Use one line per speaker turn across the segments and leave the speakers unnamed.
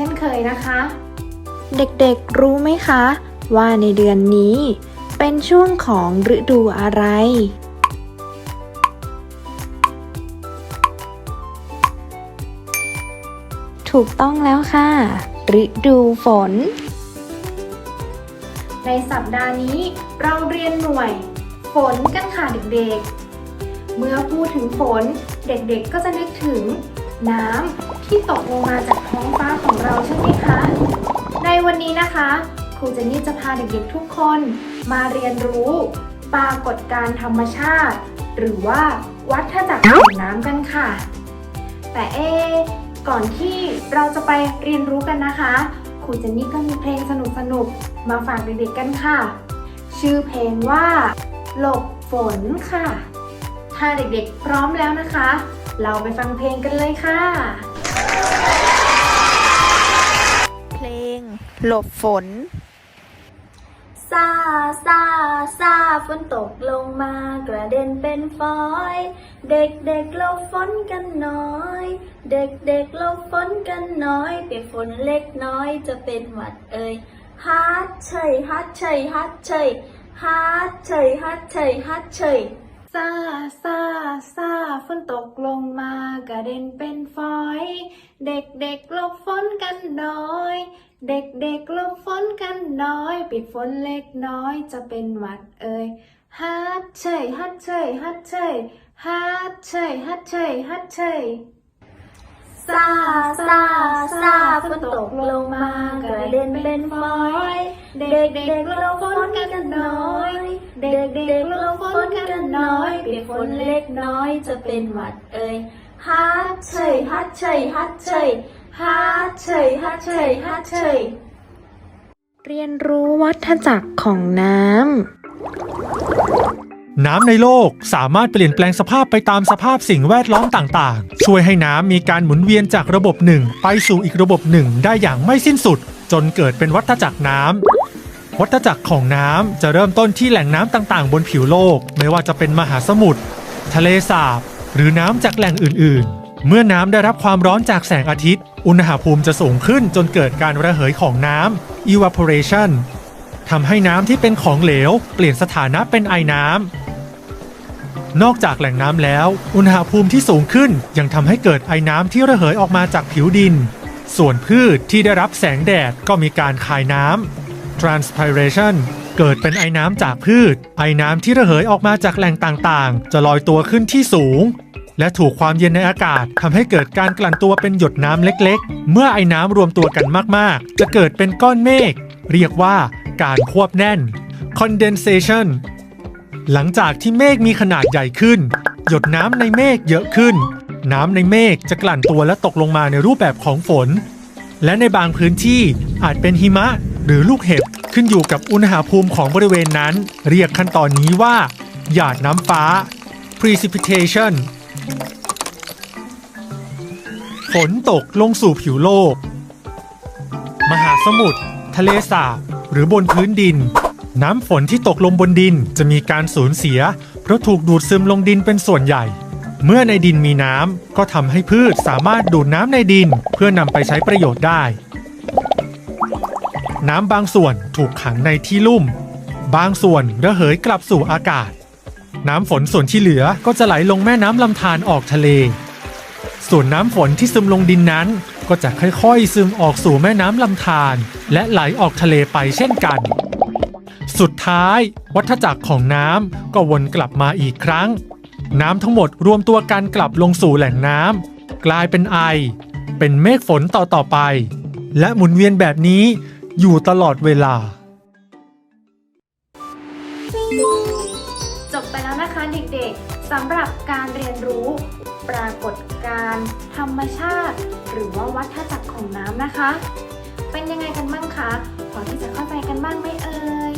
ช่นเคยนะคะ
เด็กๆรู้ไหมคะ ว่าในเดือนนี้ เป็นช่วงของฤดูอะไร ถูกต้องแล้วค่ะ ฤดูฝน
ในสัปดาห์นี้เราเรียนหน่วย ฝนกันค่ะเด็กๆ เมื่อพูดถึงฝนเด็กๆก็จะนึกถึงน้ำ ที่ตกลงมาจากท้องฟ้าของเราใช่ไหมคะ ในวันนี้นะคะ ครูเจนนี่จะพาเด็กๆทุกคนมาเรียนรู้ ปรากฏการธรรมชาติ หรือว่าวัฏจักรของน้ำกันค่ะ แต่เอก่อนที่เราจะไปเรียนรู้กันนะคะ ครูเจนนี่ก็มีเพลงสนุกๆมาฝากเด็กๆกันค่ะ ชื่อเพลงว่า หลบฝนค่ะ ถ้าเด็กๆพร้อมแล้วนะคะ เราไปฟังเพลงกันเลยค่ะ
หลบฝน
ซาซาซาฝนตกลงมากระเด็นเป็นฟอย เด็กเด็กๆหลบฝนกันน่อย เด็กเด็กๆหลบฝนกันน่อย เปียกฝนเล็กน้อยจะเป็นหวัดเอ่ยฮัดเฉยฮัดเฉยฮัดเฉยฮัดเฉยฮัดเฉยฮัดเฉย
ซาซาซาฝนตกลงมากระเด็นเป็นฝอย เด็กเด็กหลบฝนกันน่อย เด็กเด็กๆลบฝนกันน่อย ปิดฝนเล็กน้อยจะเป็นหวัดเอ่ยฮัดเฉยฮัดเฉยฮัดเฉยฮัดเฉยฮัดเฉยฮัดเฉย
ซาซาซาฝนตกลงมากระเด็นเป็นฟอย เด็กเด็กๆลบฝนกันน่อย เด็กเด็กๆลบฝนกันน่อย เปียกฝนเล็กน้อยจะเป็นหวัดเอ่ยฮัดเฉยฮัดเฉยฮัดเฉย ฮัดเฉยฮัดเฉยฮัดเฉย
เรียนรู้วัฏจักรของน้ำ
น้ำในโลกสามารถเปลี่ยนแปลงสภาพไปตามสภาพสิ่งแวดล้อมต่างๆ ช่วยให้น้ำมีการหมุนเวียนจากระบบหนึ่งไปสู่อีกระบบหนึ่งได้อย่างไม่สิ้นสุด จนเกิดเป็นวัฏจักรน้ำวัฏจักรของน้ำจะเริ่มต้นที่แหล่งน้ำต่างๆ บนผิวโลก ไม่ว่าจะเป็นมหาสมุทรทะเลสาบ หรือน้ำจากแหล่งอื่นๆ เมื่อน้ำได้รับความร้อนจากแสงอาทิตย์ อุณหภูมิจะสูงขึ้นจนเกิดการระเหยของน้ำ evaporation ทำให้น้ำที่เป็นของเหลว เปลี่ยนสถานะเป็นไอน้ำ นอกจากแหล่งน้ำแล้ว อุณหภูมิที่สูงขึ้นยังทำให้เกิดไอน้ำที่ระเหยออกมาจากผิวดิน ส่วนพืชที่ได้รับแสงแดดก็มีการคายน้ำ transpiration เกิดเป็นไอน้ำจากพืช ไอน้ำที่ระเหยออกมาจากแหล่งต่างๆ จะลอยตัวขึ้นที่สูง และถูกความเย็นในอากาศทำให้เกิดการกลั่นตัวเป็นหยดน้ำเล็กๆ เมื่อไอ้น้ำรวมตัวกันมากๆ จะเกิดเป็นก้อนเมฆเรียกว่าการควบแน่น condensation หลังจากที่เมฆมีขนาดใหญ่ขึ้น หยดน้ำในเมฆเยอะขึ้น น้ำในเมฆจะกลั่นตัวและตกลงมาในรูปแบบของฝน และในบางพื้นที่อาจเป็นหิมะหรือลูกเห็บขึ้นอยู่กับอุณหภูมิของบริเวณนั้น เรียกขั้นตอนนี้ว่า หยาดน้ำฟ้า precipitation ฝนตกลงสู่ผิวโลก มหาสมุทรทะเลสาบหรือบนพื้นดิน น้ำฝนที่ตกลงบนดินจะมีการสูญเสีย เพราะถูกดูดซึมลงดินเป็นส่วนใหญ่ เมื่อในดินมีน้ำก็ทำให้พืชสามารถดูดน้ำในดินเพื่อนำไปใช้ประโยชน์ได้ น้ำบางส่วนถูกขังในที่ลุ่ม บางส่วนระเหยกลับสู่อากาศ น้ำฝนส่วนที่เหลือก็จะไหลลงแม่น้ำลำธารออกทะเล ส่วนน้ำฝนที่ซึมลงดินนั้น ก็จะค่อยๆ ซึมออกสู่แม่น้ำลำธารและไหลออกทะเลไปเช่นกัน สุดท้าย วัฏจักรของน้ำก็วนกลับมาอีกครั้ง น้ำทั้งหมดรวมตัวกันกลับลงสู่แหล่งน้ำกลายเป็นไอ เป็นเมฆฝนต่อต่อๆไป และหมุนเวียนแบบนี้อยู่ตลอดเวลา
แล้วนะคะเด็กๆสำหรับการเรียนรู้ ปรากฏการณ์ธรรมชาติ หรือว่าวัฏจักรของน้ำนะคะ เป็นยังไงกันบ้างคะพอที่จะเข้าใจกันบ้างไหมเอ่ย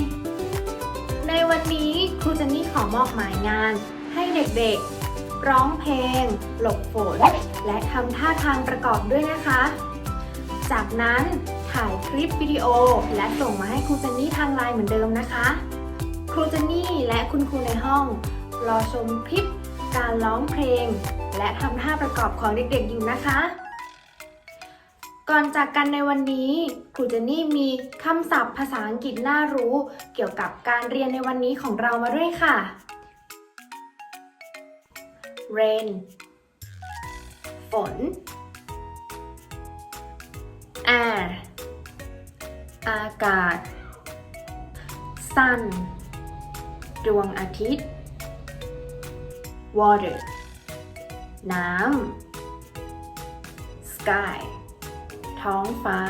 ในวันนี้ครูเจนนี่ขอมอบหมายงาน ให้เด็กๆ ร้องเพลง หลบฝน และทำท่าทางประกอบด้วยนะคะ จากนั้นถ่ายคลิปวิดีโอและส่งมาให้ครูเจนนี่ทางไลน์เหมือนเดิมนะคะ ครูเจนนี่และคุณครูในห้อง รอชมคลิปการร้องเพลง และทำท่าประกอบของเด็กๆอยู่นะคะ ก่อนจากกันในวันนี้ ครูเจนนี่มีคำศัพท์ภาษาอังกฤษน่ารู้ เกี่ยวกับการเรียนในวันนี้ของเรามาด้วยค่ะ rain ฝน air อากาศ sun ดวงอาทิตย์ water น้ำ sky ท้องฟ้า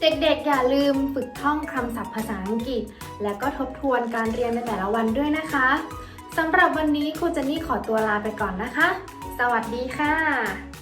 เด็กๆ อย่าลืมฝึกท่องคำศัพท์ภาษาอังกฤษ และก็ทบทวนการเรียนในแต่ละวันด้วยนะคะสำหรับวันนี้ครูเจนนี่ขอตัวลาไปก่อนนะคะ สวัสดีค่ะ